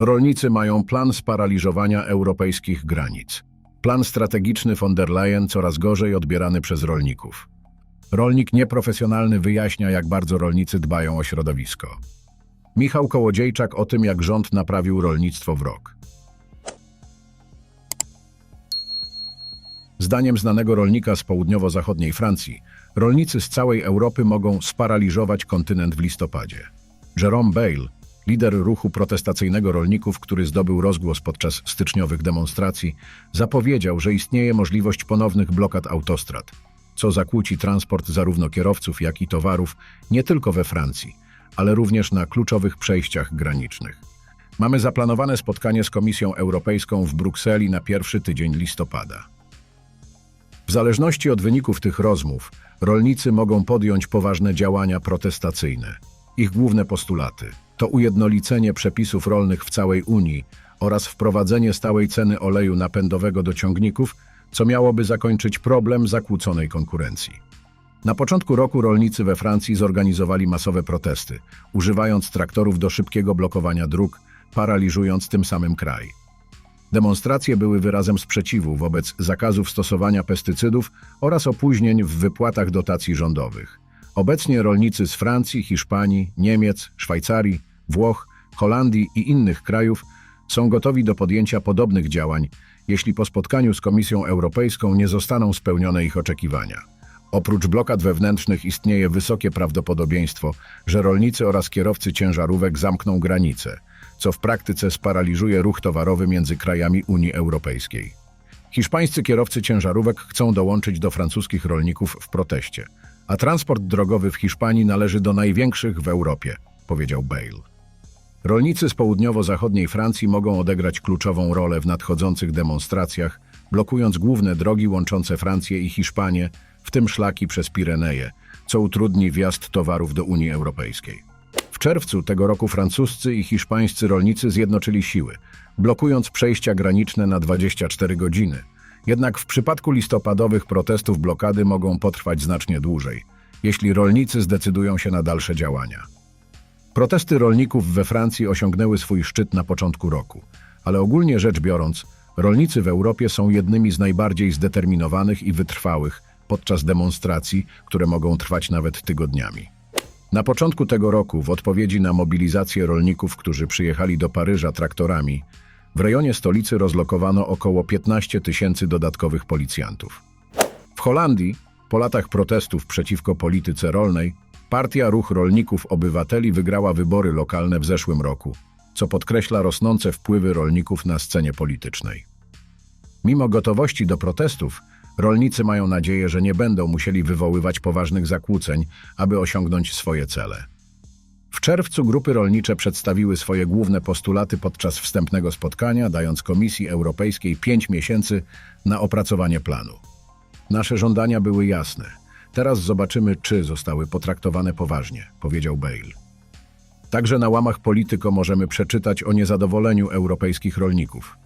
Rolnicy mają plan sparaliżowania europejskich granic. Plan strategiczny von der Leyen coraz gorzej odbierany przez rolników. Rolnik nieprofesjonalny wyjaśnia, jak bardzo rolnicy dbają o środowisko. Michał Kołodziejczak o tym, jak rząd naprawił rolnictwo w rok. Zdaniem znanego rolnika z południowo-zachodniej Francji, rolnicy z całej Europy mogą sparaliżować kontynent w listopadzie. Jerome Bale, lider ruchu protestacyjnego rolników, który zdobył rozgłos podczas styczniowych demonstracji, zapowiedział, że istnieje możliwość ponownych blokad autostrad, co zakłóci transport zarówno kierowców, jak i towarów nie tylko we Francji, ale również na kluczowych przejściach granicznych. Mamy zaplanowane spotkanie z Komisją Europejską w Brukseli na pierwszy tydzień listopada. W zależności od wyników tych rozmów, rolnicy mogą podjąć poważne działania protestacyjne. Ich główne postulaty to ujednolicenie przepisów rolnych w całej Unii oraz wprowadzenie stałej ceny oleju napędowego do ciągników, co miałoby zakończyć problem zakłóconej konkurencji. Na początku roku rolnicy we Francji zorganizowali masowe protesty, używając traktorów do szybkiego blokowania dróg, paraliżując tym samym kraj. Demonstracje były wyrazem sprzeciwu wobec zakazów stosowania pestycydów oraz opóźnień w wypłatach dotacji rządowych. Obecnie rolnicy z Francji, Hiszpanii, Niemiec, Szwajcarii, Włoch, Holandii i innych krajów są gotowi do podjęcia podobnych działań, jeśli po spotkaniu z Komisją Europejską nie zostaną spełnione ich oczekiwania. Oprócz blokad wewnętrznych istnieje wysokie prawdopodobieństwo, że rolnicy oraz kierowcy ciężarówek zamkną granice, co w praktyce sparaliżuje ruch towarowy między krajami Unii Europejskiej. Hiszpańscy kierowcy ciężarówek chcą dołączyć do francuskich rolników w proteście, a transport drogowy w Hiszpanii należy do największych w Europie, powiedział Bale. Rolnicy z południowo-zachodniej Francji mogą odegrać kluczową rolę w nadchodzących demonstracjach, blokując główne drogi łączące Francję i Hiszpanię, w tym szlaki przez Pireneje, co utrudni wjazd towarów do Unii Europejskiej. W czerwcu tego roku francuscy i hiszpańscy rolnicy zjednoczyli siły, blokując przejścia graniczne na 24 godziny. Jednak w przypadku listopadowych protestów blokady mogą potrwać znacznie dłużej, jeśli rolnicy zdecydują się na dalsze działania. Protesty rolników we Francji osiągnęły swój szczyt na początku roku, ale ogólnie rzecz biorąc, rolnicy w Europie są jednymi z najbardziej zdeterminowanych i wytrwałych podczas demonstracji, które mogą trwać nawet tygodniami. Na początku tego roku, w odpowiedzi na mobilizację rolników, którzy przyjechali do Paryża traktorami, w rejonie stolicy rozlokowano około 15 tysięcy dodatkowych policjantów. W Holandii, po latach protestów przeciwko polityce rolnej, Partia Ruch Rolników Obywateli wygrała wybory lokalne w zeszłym roku, co podkreśla rosnące wpływy rolników na scenie politycznej. Mimo gotowości do protestów, rolnicy mają nadzieję, że nie będą musieli wywoływać poważnych zakłóceń, aby osiągnąć swoje cele. W czerwcu grupy rolnicze przedstawiły swoje główne postulaty podczas wstępnego spotkania, dając Komisji Europejskiej pięć miesięcy na opracowanie planu. Nasze żądania były jasne. Teraz zobaczymy, czy zostały potraktowane poważnie, powiedział Bale. Także na łamach Polityko możemy przeczytać o niezadowoleniu europejskich rolników.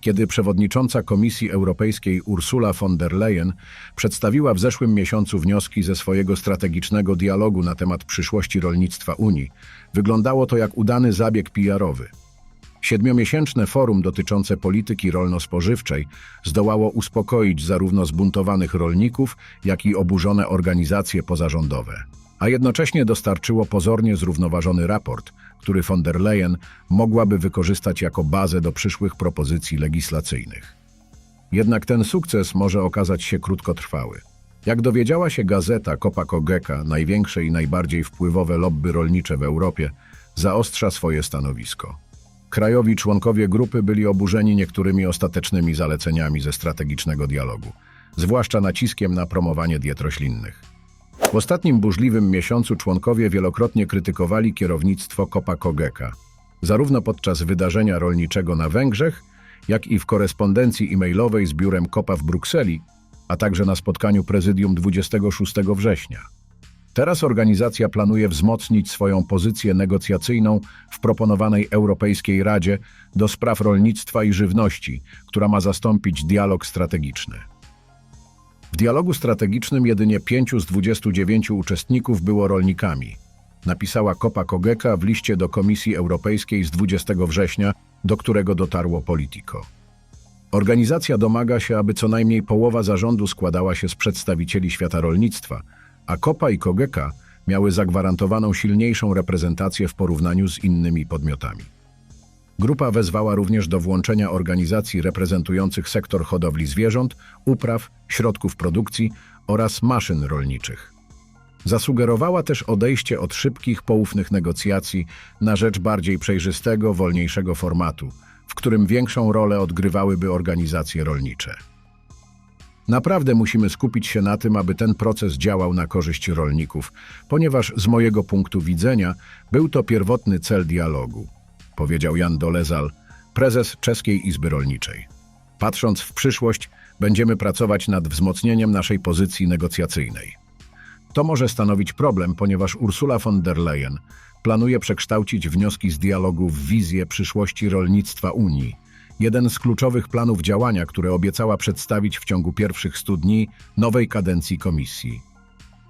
Kiedy przewodnicząca Komisji Europejskiej Ursula von der Leyen przedstawiła w zeszłym miesiącu wnioski ze swojego strategicznego dialogu na temat przyszłości rolnictwa Unii, wyglądało to jak udany zabieg PR-owy. Siedmiomiesięczne forum dotyczące polityki rolno-spożywczej zdołało uspokoić zarówno zbuntowanych rolników, jak i oburzone organizacje pozarządowe, a jednocześnie dostarczyło pozornie zrównoważony raport, który von der Leyen mogłaby wykorzystać jako bazę do przyszłych propozycji legislacyjnych. Jednak ten sukces może okazać się krótkotrwały. Jak dowiedziała się gazeta Copa Cogeca, największe i najbardziej wpływowe lobby rolnicze w Europie, zaostrza swoje stanowisko. Krajowi członkowie grupy byli oburzeni niektórymi ostatecznymi zaleceniami ze strategicznego dialogu, zwłaszcza naciskiem na promowanie diet roślinnych. W ostatnim burzliwym miesiącu członkowie wielokrotnie krytykowali kierownictwo Copa Cogeca, zarówno podczas wydarzenia rolniczego na Węgrzech, jak i w korespondencji e-mailowej z biurem Copa w Brukseli, a także na spotkaniu prezydium 26 września. Teraz organizacja planuje wzmocnić swoją pozycję negocjacyjną w proponowanej Europejskiej Radzie do spraw rolnictwa i żywności, która ma zastąpić dialog strategiczny. W dialogu strategicznym jedynie 5 z 29 uczestników było rolnikami, napisała Kopa Kogeka w liście do Komisji Europejskiej z 20 września do którego dotarło Politico. Organizacja domaga się, aby co najmniej połowa zarządu składała się z przedstawicieli świata rolnictwa, a Kopa i Kogeka miały zagwarantowaną silniejszą reprezentację w porównaniu z innymi podmiotami. Grupa wezwała również do włączenia organizacji reprezentujących sektor hodowli zwierząt, upraw, środków produkcji oraz maszyn rolniczych. Zasugerowała też odejście od szybkich, poufnych negocjacji na rzecz bardziej przejrzystego, wolniejszego formatu, w którym większą rolę odgrywałyby organizacje rolnicze. Naprawdę musimy skupić się na tym, aby ten proces działał na korzyść rolników, ponieważ z mojego punktu widzenia był to pierwotny cel dialogu, powiedział Jan Dolezal, prezes Czeskiej Izby Rolniczej. Patrząc w przyszłość, będziemy pracować nad wzmocnieniem naszej pozycji negocjacyjnej. To może stanowić problem, ponieważ Ursula von der Leyen planuje przekształcić wnioski z dialogu w wizję przyszłości rolnictwa Unii. Jeden z kluczowych planów działania, które obiecała przedstawić w ciągu pierwszych 100 dni nowej kadencji komisji.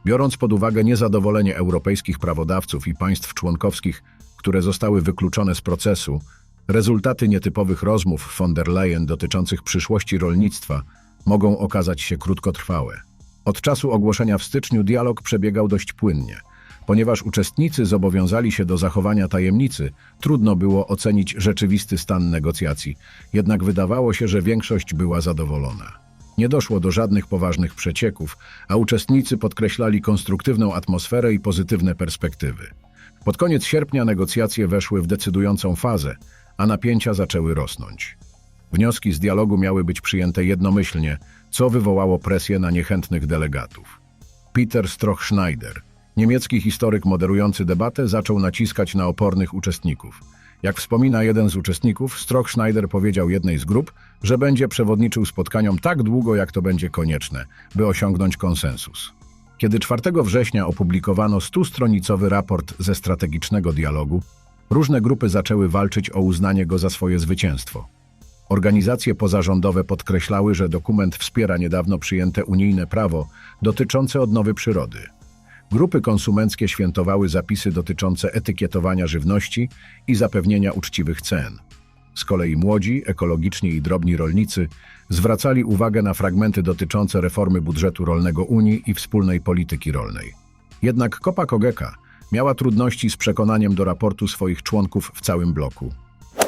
Biorąc pod uwagę niezadowolenie europejskich prawodawców i państw członkowskich, które zostały wykluczone z procesu, rezultaty nietypowych rozmów von der Leyen dotyczących przyszłości rolnictwa mogą okazać się krótkotrwałe. Od czasu ogłoszenia w styczniu dialog przebiegał dość płynnie. Ponieważ uczestnicy zobowiązali się do zachowania tajemnicy, trudno było ocenić rzeczywisty stan negocjacji, jednak wydawało się, że większość była zadowolona. Nie doszło do żadnych poważnych przecieków, a uczestnicy podkreślali konstruktywną atmosferę i pozytywne perspektywy. Pod koniec sierpnia negocjacje weszły w decydującą fazę, a napięcia zaczęły rosnąć. Wnioski z dialogu miały być przyjęte jednomyślnie, co wywołało presję na niechętnych delegatów. Peter Stroch-Schneider, niemiecki historyk moderujący debatę, zaczął naciskać na opornych uczestników. Jak wspomina jeden z uczestników, Stroch-Schneider powiedział jednej z grup, że będzie przewodniczył spotkaniom tak długo, jak to będzie konieczne, by osiągnąć konsensus. Kiedy 4 września opublikowano stustronicowy raport ze strategicznego dialogu, różne grupy zaczęły walczyć o uznanie go za swoje zwycięstwo. Organizacje pozarządowe podkreślały, że dokument wspiera niedawno przyjęte unijne prawo dotyczące odnowy przyrody. Grupy konsumenckie świętowały zapisy dotyczące etykietowania żywności i zapewnienia uczciwych cen. Z kolei młodzi, ekologiczni i drobni rolnicy zwracali uwagę na fragmenty dotyczące reformy budżetu rolnego Unii i wspólnej polityki rolnej. Jednak Kopa Kogeka miała trudności z przekonaniem do raportu swoich członków w całym bloku.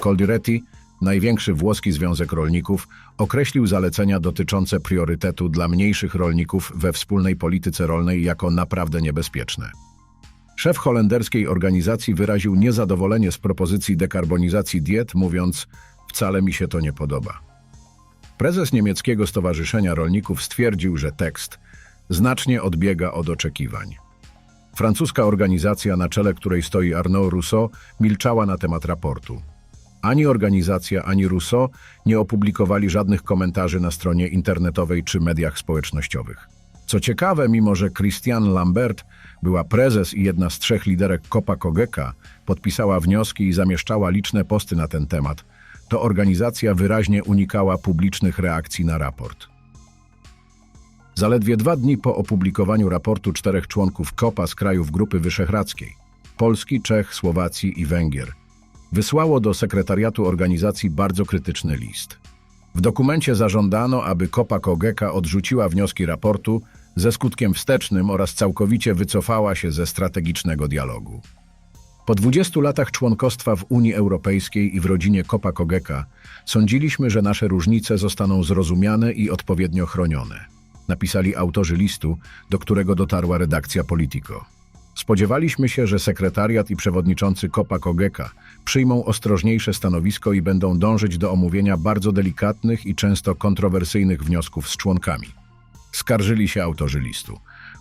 Coldiretti największy włoski związek rolników, określił zalecenia dotyczące priorytetu dla mniejszych rolników we wspólnej polityce rolnej jako naprawdę niebezpieczne. Szef holenderskiej organizacji wyraził niezadowolenie z propozycji dekarbonizacji diet, mówiąc: Wcale mi się to nie podoba. Prezes niemieckiego Stowarzyszenia Rolników stwierdził, że tekst znacznie odbiega od oczekiwań. Francuska organizacja, na czele której stoi Arnaud Rousseau, milczała na temat raportu. Ani organizacja, ani Rousseau nie opublikowali żadnych komentarzy na stronie internetowej czy mediach społecznościowych. Co ciekawe, mimo że Christiane Lambert była prezes i jedna z trzech liderek Kopa Kogeka, podpisała wnioski i zamieszczała liczne posty na ten temat, to organizacja wyraźnie unikała publicznych reakcji na raport. Zaledwie dwa dni po opublikowaniu raportu czterech członków KOPA z krajów Grupy Wyszehradzkiej Polski, Czech, Słowacji i Węgier wysłało do sekretariatu organizacji bardzo krytyczny list. W dokumencie zażądano, aby Kopa Kogeka odrzuciła wnioski raportu ze skutkiem wstecznym oraz całkowicie wycofała się ze strategicznego dialogu. Po 20 latach członkostwa w Unii Europejskiej i w rodzinie Kopa Kogeka sądziliśmy, że nasze różnice zostaną zrozumiane i odpowiednio chronione. Napisali autorzy listu, do którego dotarła redakcja Politico. Spodziewaliśmy się, że sekretariat i przewodniczący Kopa Kogeka przyjmą ostrożniejsze stanowisko i będą dążyć do omówienia bardzo delikatnych i często kontrowersyjnych wniosków z członkami. Skarżyli się autorzy listu.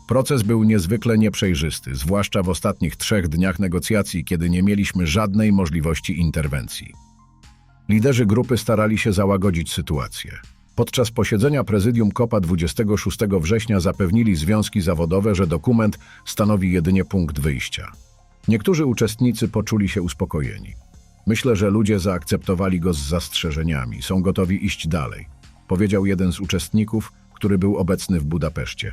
Proces był niezwykle nieprzejrzysty, zwłaszcza w ostatnich trzech dniach negocjacji, kiedy nie mieliśmy żadnej możliwości interwencji. Liderzy grupy starali się załagodzić sytuację. Podczas posiedzenia prezydium KOPA 26 września zapewnili związki zawodowe, że dokument stanowi jedynie punkt wyjścia. Niektórzy uczestnicy poczuli się uspokojeni. Myślę, że ludzie zaakceptowali go z zastrzeżeniami, są gotowi iść dalej, powiedział jeden z uczestników, który był obecny w Budapeszcie.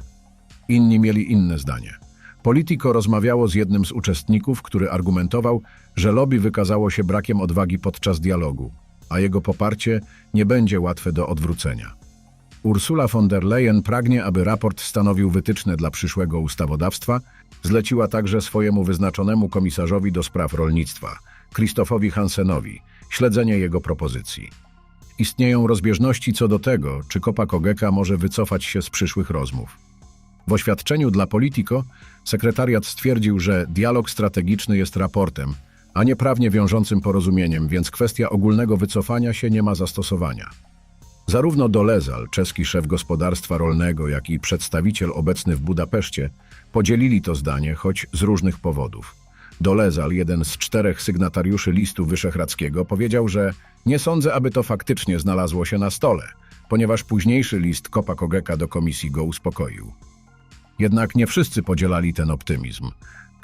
Inni mieli inne zdanie. Politico rozmawiało z jednym z uczestników, który argumentował, że lobby wykazało się brakiem odwagi podczas dialogu, a jego poparcie nie będzie łatwe do odwrócenia. Ursula von der Leyen pragnie, aby raport stanowił wytyczne dla przyszłego ustawodawstwa, zleciła także swojemu wyznaczonemu komisarzowi do spraw rolnictwa, Krzysztofowi Hansenowi, śledzenie jego propozycji. Istnieją rozbieżności co do tego, czy Kopa Kogeka może wycofać się z przyszłych rozmów. W oświadczeniu dla Politico sekretariat stwierdził, że dialog strategiczny jest raportem, a nie prawnie wiążącym porozumieniem, więc kwestia ogólnego wycofania się nie ma zastosowania. Zarówno Dolezal, czeski szef gospodarstwa rolnego, jak i przedstawiciel obecny w Budapeszcie podzielili to zdanie, choć z różnych powodów. Dolezal, jeden z czterech sygnatariuszy listu wyszehradzkiego, powiedział, że nie sądzę, aby to faktycznie znalazło się na stole, ponieważ późniejszy list Kopa Kogeka do komisji go uspokoił. Jednak nie wszyscy podzielali ten optymizm.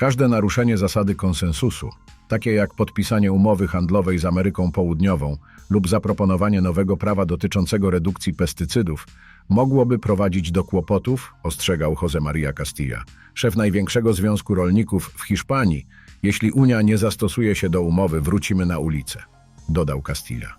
Każde naruszenie zasady konsensusu, takie jak podpisanie umowy handlowej z Ameryką Południową lub zaproponowanie nowego prawa dotyczącego redukcji pestycydów, mogłoby prowadzić do kłopotów, ostrzegał Jose Maria Castilla, szef największego związku rolników w Hiszpanii. Jeśli Unia nie zastosuje się do umowy, wrócimy na ulicę, dodał Castilla.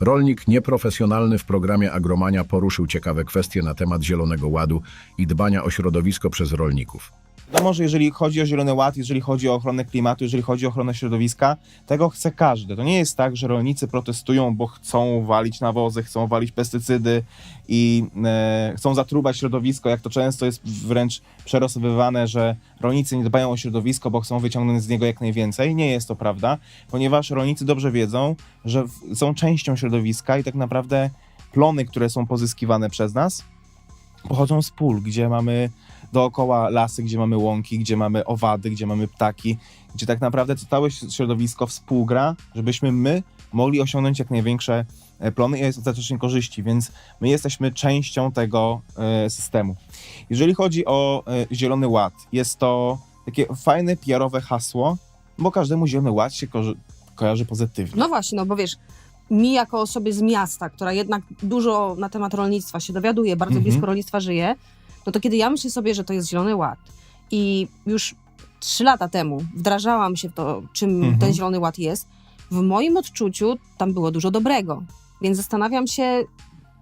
Rolnik nieprofesjonalny w programie Agromania poruszył ciekawe kwestie na temat Zielonego Ładu i dbania o środowisko przez rolników. No może jeżeli chodzi o Zielony Ład, jeżeli chodzi o ochronę klimatu, jeżeli chodzi o ochronę środowiska, tego chce każdy. To nie jest tak, że rolnicy protestują, bo chcą walić nawozy, chcą walić pestycydy i e, chcą zatrubać środowisko, jak to często jest wręcz przerosowywane, że rolnicy nie dbają o środowisko, bo chcą wyciągnąć z niego jak najwięcej. Nie jest to prawda, ponieważ rolnicy dobrze wiedzą, że są częścią środowiska i tak naprawdę plony, które są pozyskiwane przez nas, pochodzą z pól, gdzie mamy dookoła lasy, gdzie mamy łąki, gdzie mamy owady, gdzie mamy ptaki, gdzie tak naprawdę to całe środowisko współgra, żebyśmy my mogli osiągnąć jak największe e, plony i ostatecznie korzyści, więc my jesteśmy częścią tego e, systemu. Jeżeli chodzi o e, Zielony Ład, jest to takie fajne PR-owe hasło, bo każdemu Zielony Ład się ko- kojarzy pozytywnie. No właśnie, no bo wiesz, mi jako osobie z miasta, która jednak dużo na temat rolnictwa się dowiaduje, bardzo Mhm. blisko rolnictwa żyje, no to kiedy ja myślę sobie, że to jest Zielony Ład i już trzy lata temu wdrażałam się w to, czym Mhm. ten Zielony Ład jest, w moim odczuciu tam było dużo dobrego. Więc zastanawiam się,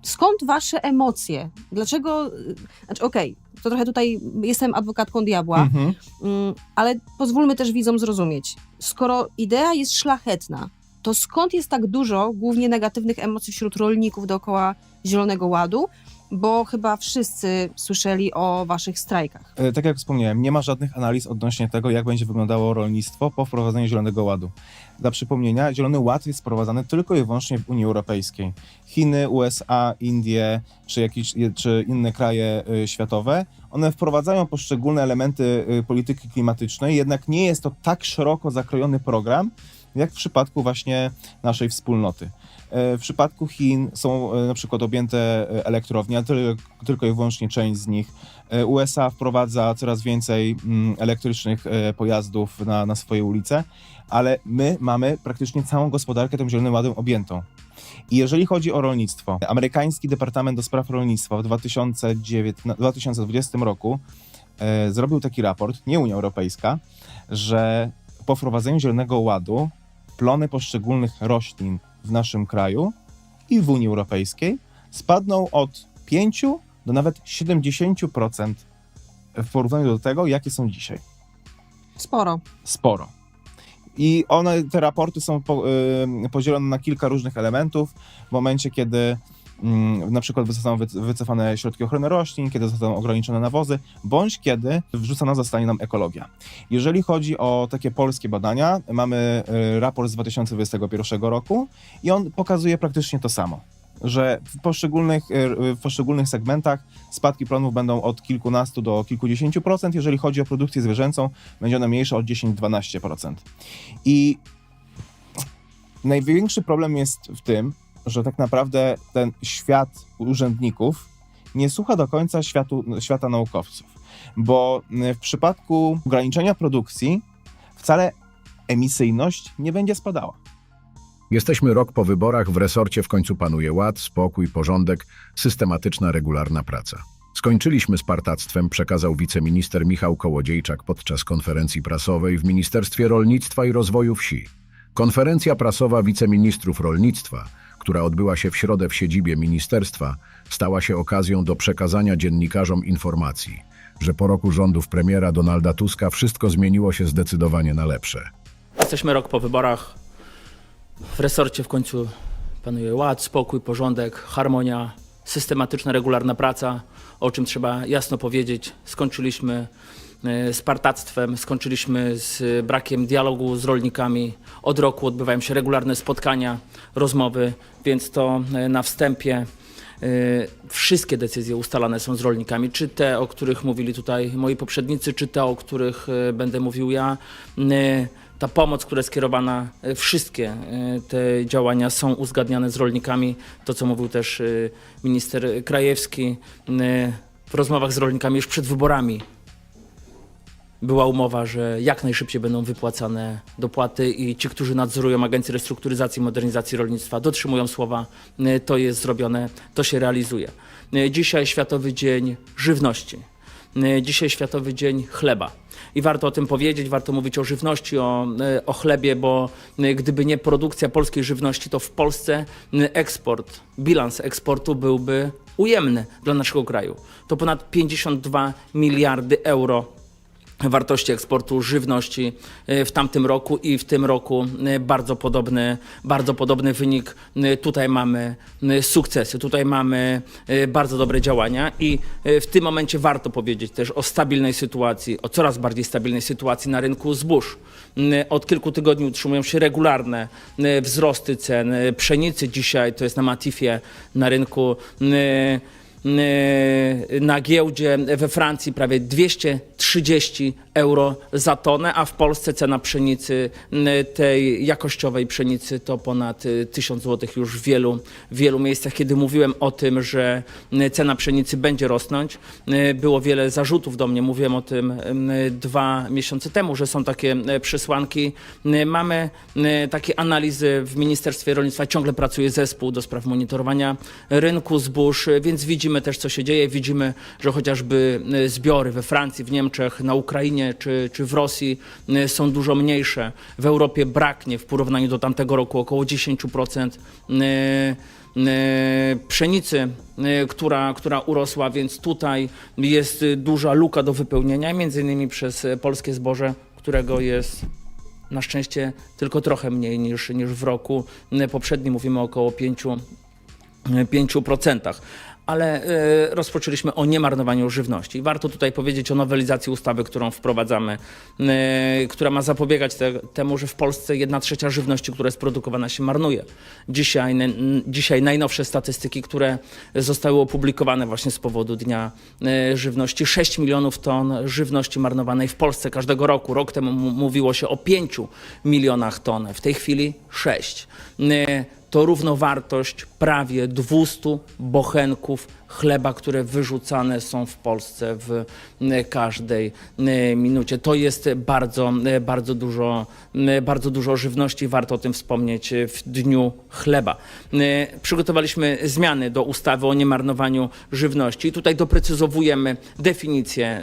skąd wasze emocje? Dlaczego, y, znaczy okej, to trochę tutaj jestem adwokatką diabła, Mhm. Mm, ale pozwólmy też widzom zrozumieć. Skoro idea jest szlachetna, to skąd jest tak dużo głównie negatywnych emocji wśród rolników dookoła Zielonego Ładu? Bo chyba wszyscy słyszeli o waszych strajkach. E, Tak jak wspomniałem, nie ma żadnych analiz odnośnie tego, jak będzie wyglądało rolnictwo po wprowadzeniu Zielonego Ładu. Dla przypomnienia, Zielony Ład jest wprowadzany tylko i wyłącznie w Unii Europejskiej. Chiny, USA, Indie czy, jakieś, czy inne kraje y, światowe, one wprowadzają poszczególne elementy y, polityki klimatycznej, jednak nie jest to tak szeroko zakrojony program, jak w przypadku właśnie naszej wspólnoty. E, W przypadku Chin są e, na przykład objęte e, elektrownie, ale tyl- tylko i wyłącznie część z nich. USA wprowadza coraz więcej mm, elektrycznych pojazdów na, na swoje ulice, ale my mamy praktycznie całą gospodarkę tym Zielonym Ładem objętą. I jeżeli chodzi o rolnictwo, amerykański Departament do Spraw Rolnictwa w 2019, 2020 roku e, zrobił taki raport, nie Unia Europejska, że po wprowadzeniu Zielonego Ładu plony poszczególnych roślin w naszym kraju i w Unii Europejskiej spadną od 5 do nawet 70% w porównaniu do tego, jakie są dzisiaj. Sporo. Sporo. I one, te raporty są po, y, podzielone na kilka różnych elementów. W momencie, kiedy na przykład zostaną wyc- wycofane środki ochrony roślin, kiedy zostaną ograniczone nawozy, bądź kiedy wrzucona zostanie nam ekologia. Jeżeli chodzi o takie polskie badania, mamy y, raport z 2021 roku i on pokazuje praktycznie to samo. Że w poszczególnych, y, w poszczególnych segmentach spadki plonów będą od kilkunastu do kilkudziesięciu procent. Jeżeli chodzi o produkcję zwierzęcą, będzie ona mniejsza od 10-12%. I największy problem jest w tym, że tak naprawdę ten świat urzędników nie słucha do końca światu, świata naukowców, bo w przypadku ograniczenia produkcji wcale emisyjność nie będzie spadała. Jesteśmy rok po wyborach, w resorcie w końcu panuje ład, spokój, porządek, systematyczna, regularna praca. Skończyliśmy z partactwem, przekazał wiceminister Michał Kołodziejczak podczas konferencji prasowej w Ministerstwie Rolnictwa i Rozwoju Wsi. Konferencja prasowa wiceministrów rolnictwa, która odbyła się w środę w siedzibie ministerstwa, stała się okazją do przekazania dziennikarzom informacji, że po roku rządów premiera Donalda Tuska wszystko zmieniło się zdecydowanie na lepsze. Jesteśmy rok po wyborach. W resorcie w końcu panuje ład, spokój, porządek, harmonia, systematyczna, regularna praca, o czym trzeba jasno powiedzieć. Skończyliśmy z partactwem, skończyliśmy z brakiem dialogu z rolnikami. Od roku odbywają się regularne spotkania, rozmowy, więc to e, na wstępie E, Wszystkie decyzje ustalane są z rolnikami, czy te, o których mówili tutaj moi poprzednicy, czy te, o których e, będę mówił ja. E, Ta pomoc, która jest skierowana, e, wszystkie e, te działania są uzgadniane z rolnikami. To, co mówił też e, minister Krajewski e, w rozmowach z rolnikami już przed wyborami była umowa, że jak najszybciej będą wypłacane dopłaty i ci, którzy nadzorują Agencję Restrukturyzacji i Modernizacji Rolnictwa, dotrzymują słowa. Y, To jest zrobione, to się realizuje. Y, Dzisiaj Światowy Dzień Żywności. Y, Dzisiaj Światowy Dzień Chleba. I warto o tym powiedzieć, warto mówić o żywności, o, o chlebie, bo gdyby nie produkcja polskiej żywności, to w Polsce eksport, bilans eksportu byłby ujemny dla naszego kraju. To ponad 52 miliardy euro wartości eksportu żywności e, w tamtym roku i w tym roku e, bardzo podobny, bardzo podobny wynik. E, Tutaj mamy sukcesy, tutaj mamy bardzo dobre działania i w tym momencie warto powiedzieć też o stabilnej sytuacji, o coraz bardziej stabilnej sytuacji na rynku zbóż. Od kilku tygodni utrzymują się regularne wzrosty cen pszenicy. Dzisiaj to jest na Matifie na rynku na giełdzie we Francji prawie 230 euro za tonę, a w Polsce cena pszenicy, yy, tej jakościowej pszenicy to ponad yy, 1000 zł już w wielu, wielu miejscach. Kiedy mówiłem o tym, że cena pszenicy będzie rosnąć, było wiele zarzutów do mnie. Mówiłem o tym dwa miesiące temu, że są takie przesłanki. Mamy takie analizy w Ministerstwie Rolnictwa. Ciągle pracuje zespół do spraw monitorowania rynku zbóż, więc widzimy też, co się dzieje. Widzimy, że chociażby y, zbiory we Francji, w Niemczech, na Ukrainie czy, czy w Rosji y, są dużo mniejsze. W Europie braknie w porównaniu do tamtego roku około 10% y, y, pszenicy, która, która urosła, więc tutaj jest duża luka do wypełnienia, między innymi przez polskie zboże, którego jest na szczęście tylko trochę mniej niż, niż w roku poprzednim. Mówimy około 5, 5%. Ale e, rozpoczęliśmy o niemarnowaniu żywności. Warto tutaj powiedzieć o nowelizacji ustawy, którą wprowadzamy, e, która ma zapobiegać te, temu, że w Polsce jedna trzecia żywności, która jest produkowana, się marnuje. Dzisiaj, dzisiaj najnowsze statystyki, które zostały opublikowane właśnie z powodu Dnia e, Żywności. 6 milionów ton żywności marnowanej w Polsce każdego roku. Rok temu mówiło się o 5 milionach ton, w tej chwili 6 to równowartość prawie 200 bochenków chleba, które wyrzucane są w Polsce w e, każdej e, minucie. To jest bardzo, e, bardzo dużo, bardzo dużo żywności. Warto o tym wspomnieć w Dniu Chleba. Przygotowaliśmy zmiany do ustawy o niemarnowaniu żywności. Tutaj doprecyzowujemy definicję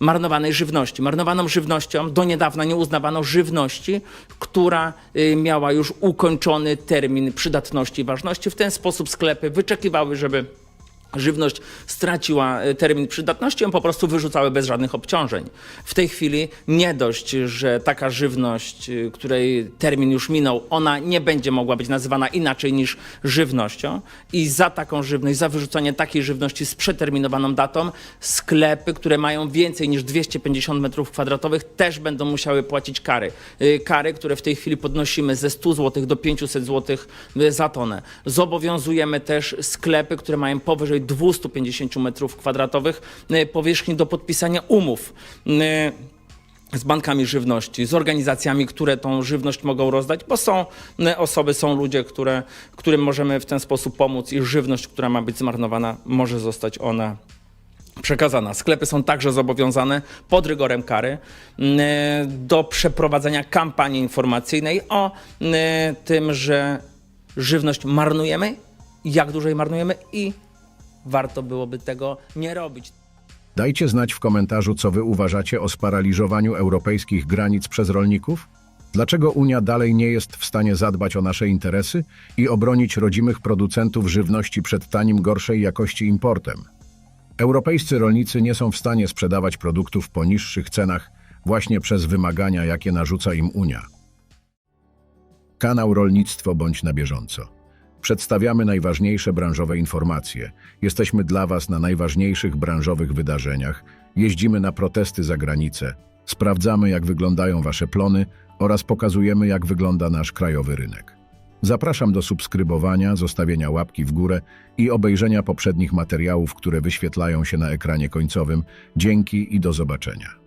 marnowanej żywności. Marnowaną żywnością do niedawna nie uznawano żywności, która y, miała już ukończony termin przydatności i ważności. W ten sposób sklepy wyczekiwały, żeby żywność straciła y, termin przydatności, ją po prostu wyrzucały bez żadnych obciążeń. W tej chwili nie dość, że taka żywność, y, której termin już minął, ona nie będzie mogła być nazywana inaczej niż żywnością i za taką żywność, za wyrzucanie takiej żywności z przeterminowaną datą, sklepy, które mają więcej niż 250 metrów kwadratowych też będą musiały płacić kary. Y, Kary, które w tej chwili podnosimy ze 100 zł do 500 zł za tonę. Zobowiązujemy też sklepy, które mają powyżej 250 metrów kwadratowych y, powierzchni do podpisania umów. y, z bankami żywności, z organizacjami, które tą żywność mogą rozdać, bo są y, osoby, są ludzie, które, którym możemy w ten sposób pomóc i żywność, która ma być zmarnowana, może zostać ona przekazana. Sklepy są także zobowiązane pod rygorem kary do przeprowadzenia kampanii informacyjnej o tym, że żywność marnujemy, jak dużo marnujemy i warto byłoby tego nie robić. Dajcie znać w komentarzu, co wy uważacie o sparaliżowaniu europejskich granic przez rolników? Dlaczego Unia dalej nie jest w stanie zadbać o nasze interesy i obronić rodzimych producentów żywności przed tanim, gorszej jakości importem? Europejscy rolnicy nie są w stanie sprzedawać produktów po niższych cenach właśnie przez wymagania, jakie narzuca im Unia. Kanał Rolnictwo bądź na bieżąco. Przedstawiamy najważniejsze branżowe informacje. Jesteśmy dla Was na najważniejszych branżowych wydarzeniach. Jeździmy na protesty za granicę. Sprawdzamy, jak wyglądają Wasze plony oraz pokazujemy, jak wygląda nasz krajowy rynek. Zapraszam do subskrybowania, zostawienia łapki w górę i obejrzenia poprzednich materiałów, które wyświetlają się na ekranie końcowym. Dzięki i do zobaczenia.